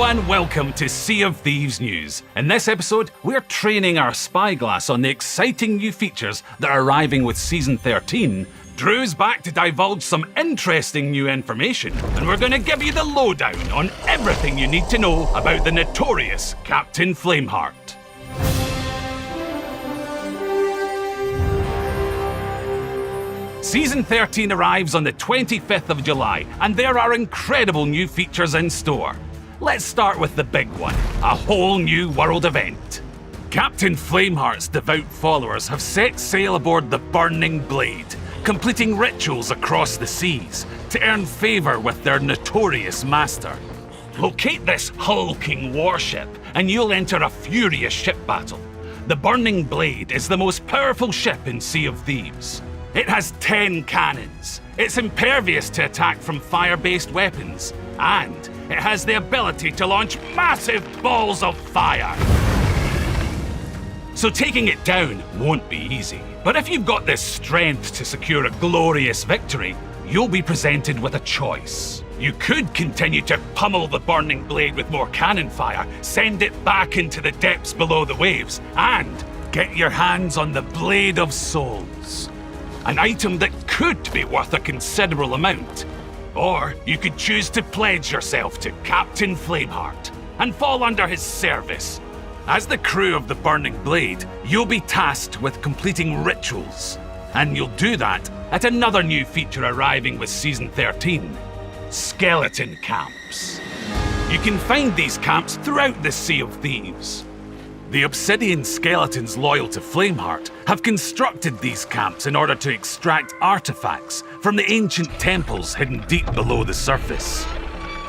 And welcome to Sea of Thieves News. In this episode, we're training our spyglass on the exciting new features that are arriving with Season 13. Drew's back to divulge some interesting new information, and we're going to give you the lowdown on everything you need to know about the notorious Captain Flameheart. Season 13 arrives on the 25th of July, and there are incredible new features in store. Let's start with the big one a whole new world event. Captain Flameheart's devout followers have set sail aboard the Burning Blade, completing rituals across the seas to earn favour with their notorious master. Locate this hulking warship, and you'll enter a furious ship battle. The Burning Blade is the most powerful ship in Sea of Thieves. It has 10 cannons. It's impervious to attack from fire based weapons, and it has the ability to launch massive balls of fire. So taking it down won't be easy. But if you've got the strength to secure a glorious victory, you'll be presented with a choice. You could continue to pummel the burning blade with more cannon fire, send it back into the depths below the waves, and get your hands on the Blade of Souls. An item that could be worth a considerable amount. Or you could choose to pledge yourself to Captain Flameheart and fall under his service. As the crew of the Burning Blade, you'll be tasked with completing rituals. And you'll do that at another new feature arriving with Season 13 Skeleton Camps. You can find these camps throughout the Sea of Thieves. The Obsidian skeletons loyal to Flameheart have constructed these camps in order to extract artifacts from the ancient temples hidden deep below the surface.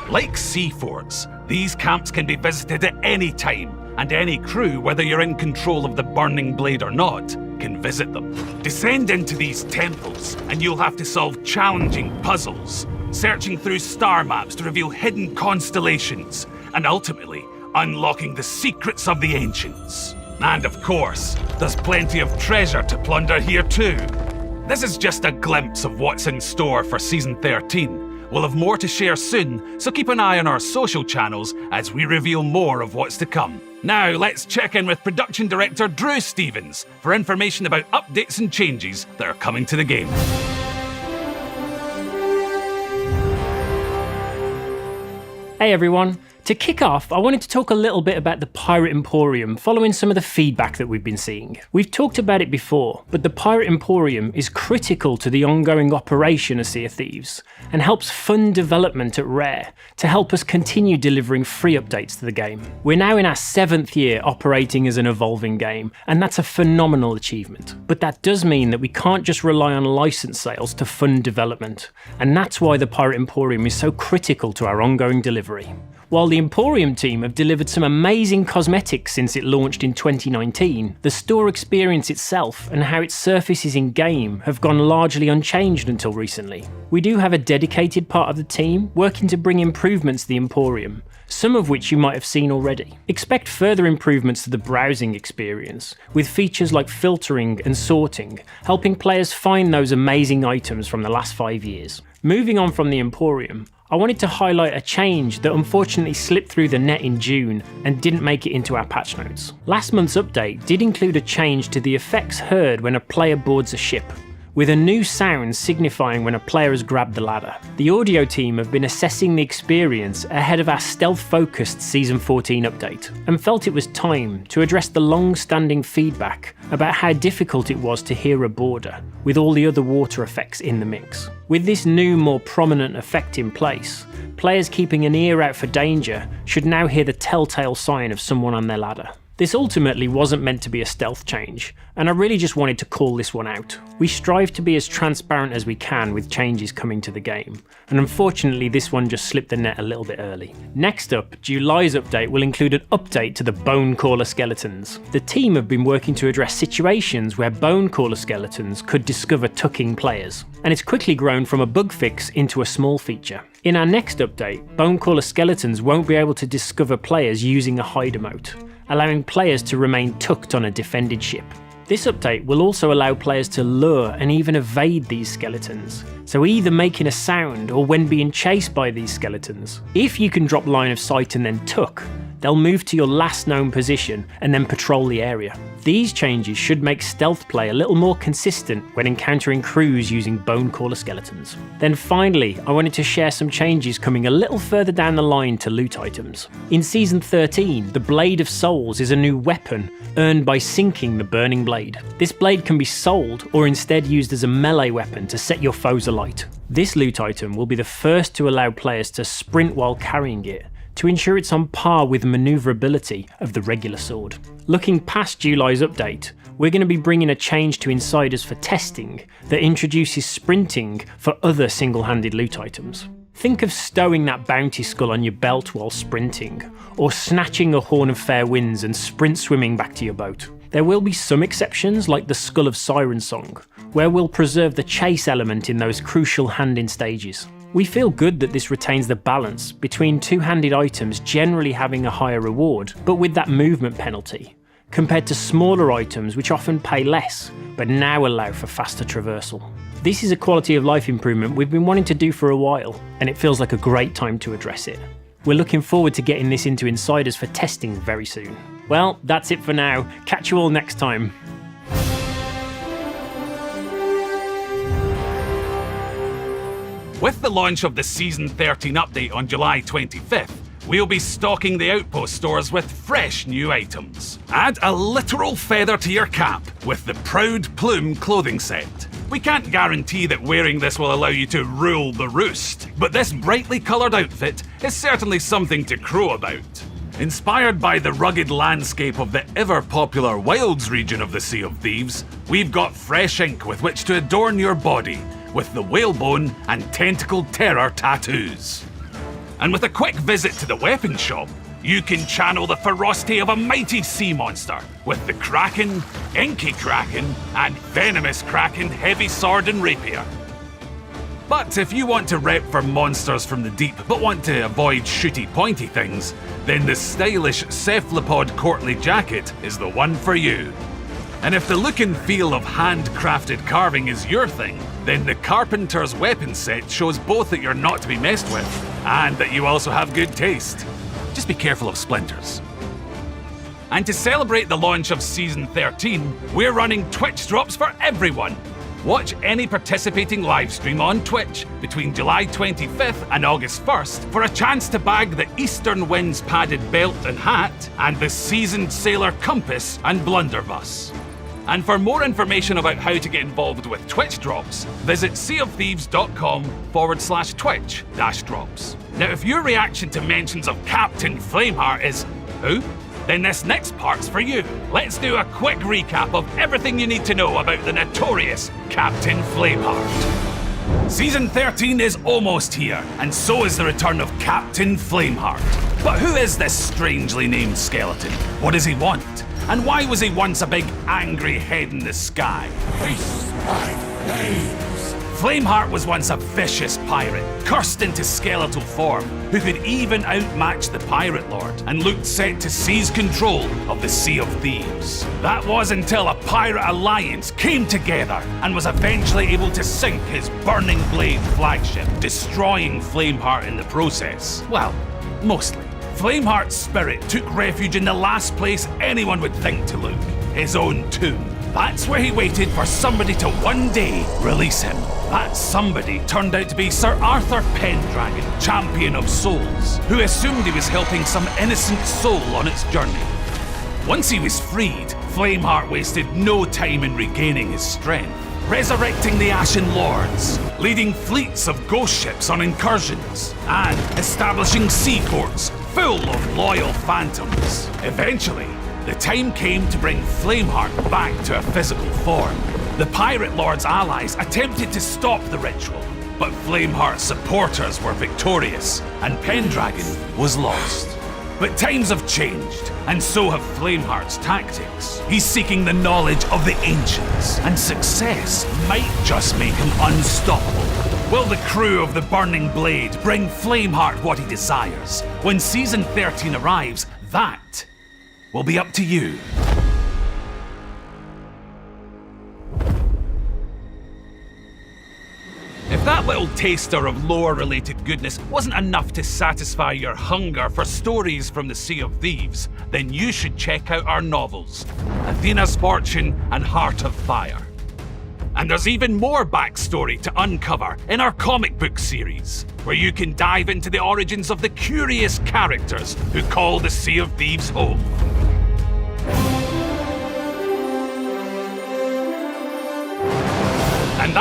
Like sea forts, these camps can be visited at any time, and any crew, whether you're in control of the Burning Blade or not, can visit them. Descend into these temples, and you'll have to solve challenging puzzles, searching through star maps to reveal hidden constellations, and ultimately unlocking the secrets of the ancients. And of course, there's plenty of treasure to plunder here too. This is just a glimpse of what's in store for Season 13. We'll have more to share soon, so keep an eye on our social channels as we reveal more of what's to come. Now, let's check in with production director Drew Stevens for information about updates and changes that are coming to the game. Hey everyone, to kick off, I wanted to talk a little bit about the Pirate Emporium following some of the feedback that we've been seeing. We've talked about it before, but the Pirate Emporium is critical to the ongoing operation of Sea of Thieves and helps fund development at Rare to help us continue delivering free updates to the game. We're now in our seventh year operating as an evolving game, and that's a phenomenal achievement. But that does mean that we can't just rely on license sales to fund development, and that's why the Pirate Emporium is so critical to our ongoing delivery. While the Emporium team have delivered some amazing cosmetics since it launched in 2019, the store experience itself and how it surfaces in game have gone largely unchanged until recently. We do have a dedicated part of the team working to bring improvements to the Emporium, some of which you might have seen already. Expect further improvements to the browsing experience, with features like filtering and sorting, helping players find those amazing items from the last five years. Moving on from the Emporium, I wanted to highlight a change that unfortunately slipped through the net in June and didn't make it into our patch notes. Last month's update did include a change to the effects heard when a player boards a ship, with a new sound signifying when a player has grabbed the ladder. The audio team have been assessing the experience ahead of our stealth focused Season 14 update and felt it was time to address the long standing feedback about how difficult it was to hear a boarder with all the other water effects in the mix. With this new, more prominent effect in place, players keeping an ear out for danger should now hear the telltale sign of someone on their ladder. This ultimately wasn't meant to be a stealth change, and I really just wanted to call this one out. We strive to be as transparent as we can with changes coming to the game, and unfortunately this one just slipped the net a little bit early. Next up, July's update will include an update to the Bone Caller skeletons. The team have been working to address situations where Bone Caller skeletons could discover tucking players, and it's quickly grown from a bug fix into a small feature. In our next update, Bonecaller skeletons won't be able to discover players using a hide emote, allowing players to remain tucked on a defended ship. This update will also allow players to lure and even evade these skeletons, so either making a sound or when being chased by these skeletons. If you can drop line of sight and then tuck, they'll move to your last known position and then patrol the area. These changes should make stealth play a little more consistent when encountering crews using Bonecaller skeletons. Then finally, I wanted to share some changes coming a little further down the line to loot items. In Season 13, the Blade of Souls is a new weapon earned by sinking the Burning Blade. This blade can be sold or instead used as a melee weapon to set your foes alight. This loot item will be the first to allow players to sprint while carrying it, to ensure it's on par with the manoeuvrability of the regular sword. Looking past July's update, we're going to be bringing a change to Insiders for testing that introduces sprinting for other single handed loot items. Think of stowing that bounty skull on your belt while sprinting, or snatching a Horn of Fair Winds and sprint swimming back to your boat. There will be some exceptions, like the Skull of Siren Song, where we'll preserve the chase element in those crucial handing stages. We feel good that this retains the balance between two handed items generally having a higher reward, but with that movement penalty, compared to smaller items which often pay less, but now allow for faster traversal. This is a quality of life improvement we've been wanting to do for a while, and it feels like a great time to address it. We're looking forward to getting this into Insiders for testing very soon. Well, that's it for now. Catch you all next time. With the launch of the Season 13 update on July 25th, we'll be stocking the Outpost stores with fresh new items. Add a literal feather to your cap with the Proud Plume clothing set. We can't guarantee that wearing this will allow you to rule the roost, but this brightly coloured outfit is certainly something to crow about. Inspired by the rugged landscape of the ever popular Wilds region of the Sea of Thieves, we've got fresh ink with which to adorn your body with the whalebone and tentacle terror tattoos. And with a quick visit to the weapon shop, you can channel the ferocity of a mighty sea monster with the Kraken, Inky Kraken, and Venomous Kraken heavy sword and rapier. But if you want to rep for monsters from the deep but want to avoid shooty pointy things, then the stylish cephalopod courtly jacket is the one for you. And if the look and feel of handcrafted carving is your thing, then the Carpenter's weapon set shows both that you're not to be messed with and that you also have good taste. Just be careful of splinters. And to celebrate the launch of Season 13, we're running Twitch drops for everyone. Watch any participating live stream on Twitch between July 25th and August 1st for a chance to bag the Eastern Winds padded belt and hat and the Seasoned Sailor compass and blunderbuss. And for more information about how to get involved with Twitch drops, visit seaofthieves.com forward slash Twitch dash drops. Now, if your reaction to mentions of Captain Flameheart is, who? Then this next part's for you. Let's do a quick recap of everything you need to know about the notorious Captain Flameheart. Season 13 is almost here, and so is the return of Captain Flameheart. But who is this strangely named skeleton? What does he want? And why was he once a big angry head in the sky? Face my flames. Flameheart was once a vicious pirate, cursed into skeletal form, who could even outmatch the Pirate Lord and looked set to seize control of the Sea of Thieves. That was until a pirate alliance came together and was eventually able to sink his Burning Blade flagship, destroying Flameheart in the process. Well, mostly. Flameheart's spirit took refuge in the last place anyone would think to look his own tomb. That's where he waited for somebody to one day release him. That somebody turned out to be Sir Arthur Pendragon, champion of souls, who assumed he was helping some innocent soul on its journey. Once he was freed, Flameheart wasted no time in regaining his strength, resurrecting the Ashen Lords, leading fleets of ghost ships on incursions, and establishing seaports full of loyal phantoms. Eventually, the time came to bring Flameheart back to a physical form. The Pirate Lord's allies attempted to stop the ritual, but Flameheart's supporters were victorious, and Pendragon was lost. But times have changed, and so have Flameheart's tactics. He's seeking the knowledge of the ancients, and success might just make him unstoppable. Will the crew of the Burning Blade bring Flameheart what he desires? When Season 13 arrives, that will be up to you. That little taster of lore related goodness wasn't enough to satisfy your hunger for stories from the Sea of Thieves, then you should check out our novels Athena's Fortune and Heart of Fire. And there's even more backstory to uncover in our comic book series, where you can dive into the origins of the curious characters who call the Sea of Thieves home.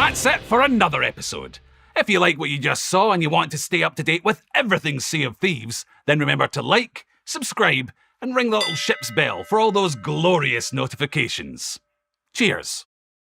That's it for another episode. If you like what you just saw and you want to stay up to date with everything Sea of Thieves, then remember to like, subscribe, and ring the little ship's bell for all those glorious notifications. Cheers.